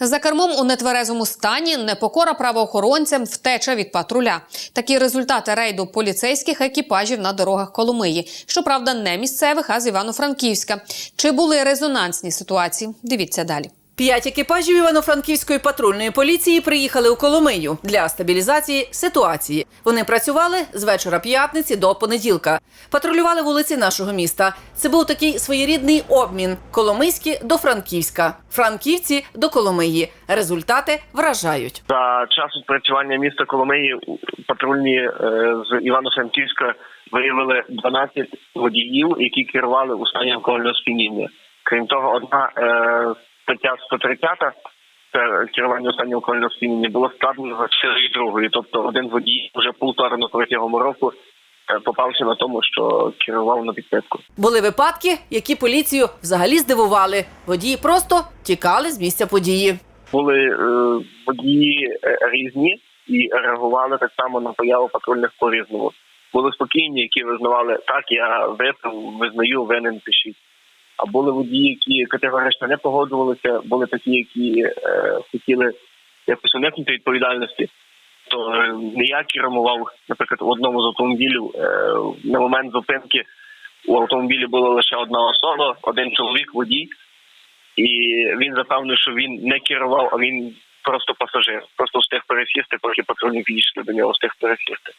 За кермом у нетверезому стані непокора правоохоронцям, втеча від патруля. Такі результати рейду поліцейських екіпажів на дорогах Коломиї. Щоправда, не місцевих, а з Івано-Франківська. Чи були резонансні ситуації? Дивіться далі. П'ять екіпажів Івано-Франківської патрульної поліції приїхали у Коломию для стабілізації ситуації. Вони працювали з вечора п'ятниці до понеділка. Патрулювали вулиці нашого міста. Це був такий своєрідний обмін: Коломийські до Франківська, Франківці до Коломиї. Результати вражають. За час відпрацювання міста Коломиї патрульні е, з Івано-Франківська виявили 12 водіїв, які керували у стані алкогольного сп'яніння. Крім того, одна е, стаття 130 це керування у стані алкогольного сп'яніння було складено за чотири другої. Тобто один водій вже повторно протягом року е, попався на тому, що керував на підпитку. Були випадки, які поліцію взагалі здивували. Водії просто тікали з місця події. були е, водії е, різні і реагували так само на появу патрульних по різному. Були спокійні, які визнавали так, я випив, визнаю, винен пишіть. А були водії, які категорично не погоджувалися, були такі, які е, хотіли якось уникнути відповідальності. То не я кермував, наприклад, в одному з автомобілів е, на момент зупинки у автомобілі була лише одна особа, один чоловік, водій, і він запевнив, що він не керував, а він просто пасажир. Просто встиг пересісти, поки патрульні підійшли до нього, встиг пересісти.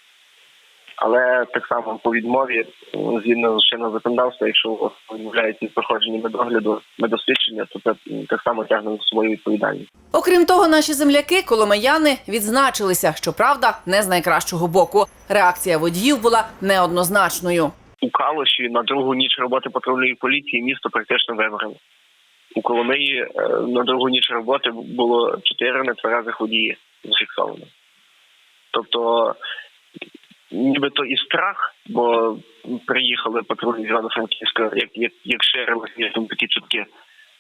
Але так само по відмові, згідно з чинного законодавства, якщо відмовляється від проходження медогляду, медосвідчення, то це так само тягне за собою відповідальність. Окрім того, наші земляки, коломияни, відзначилися, що правда не з найкращого боку. Реакція водіїв була неоднозначною. У Калуші на другу ніч роботи патрульної поліції місто практично вибрало. У Коломиї е, на другу ніч роботи було чотири нетверезих водії зафіксовано. Тобто, нібито і страх, бо приїхали патрульні з Івано-Франківська, як, як, як ширилися там такі чутки.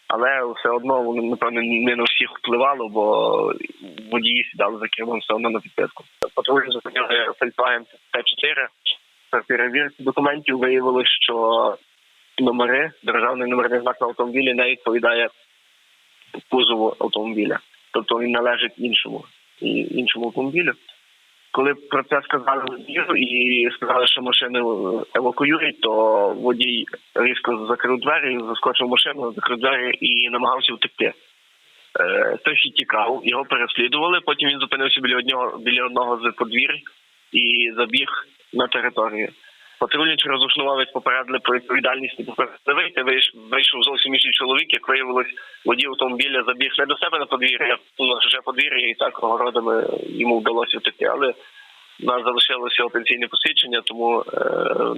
Але все одно воно, напевно, не на всіх впливало, бо водії сідали за кермом все одно на підписку. Патрульні зупинили Volkswagen Т4. При перевірці документів виявилось, що номери, державний номерний знак на автомобілі не відповідає кузову автомобіля. Тобто він належить іншому іншому автомобілю. Коли про це сказали водію і сказали, що машину евакуюють, то водій різко закрив двері, заскочив машину, закрив двері і намагався втекти. Е, Той ще тікав, його переслідували. Потім він зупинився біля одного біля одного з подвір і забіг на територію. Патрульні через Ушнувовець попередили про відповідальність не. Вийшов зовсім інший чоловік, як виявилось, водій автомобіля забіг не до себе на подвір'я, на чуже подвір'я, і так огородами йому вдалося втекти. Але у нас залишилося його пенсійне посвідчення, тому е,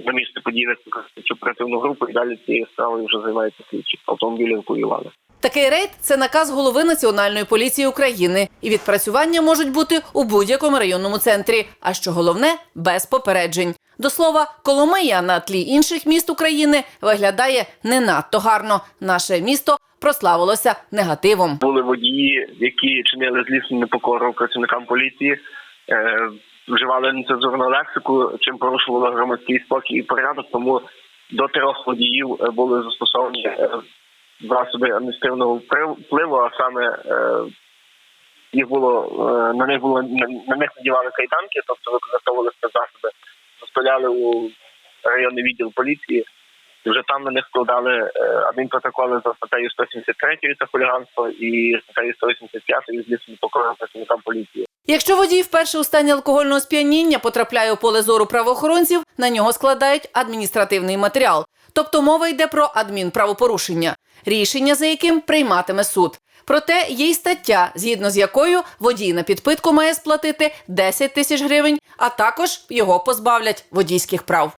на місце події викликали оперативну групу і далі цією справою вже займаються слідчі. Автомобілі евакуювали. Такий рейд це наказ голови Національної поліції України, і відпрацювання можуть бути у будь-якому районному центрі. А що головне без попереджень. До слова, Коломия на тлі інших міст України виглядає не надто гарно. Наше місто прославилося негативом. були водії, які чинили злісну непокору працівникам поліції, е, вживали нецензурну лексику, чим порушували громадський спокій і порядок. Тому до трьох водіїв е, були застосовані е, засоби адміністративного впливу, а саме їх було на них було на, них надівали кайданки, тобто використовували спецзасоби, доставляли у районний відділ поліції. Вже там на них складали е, адмінпротоколи за статтею 173 це хуліганство і статтею 185 злісну покору працівникам поліції. Якщо водій вперше у стані алкогольного сп'яніння потрапляє у поле зору правоохоронців, на нього складають адміністративний матеріал. Тобто мова йде про адмінправопорушення, рішення за яким прийматиме суд. Проте є й стаття, згідно з якою водій на підпитку має сплатити 10 тисяч гривень, а також його позбавлять водійських прав.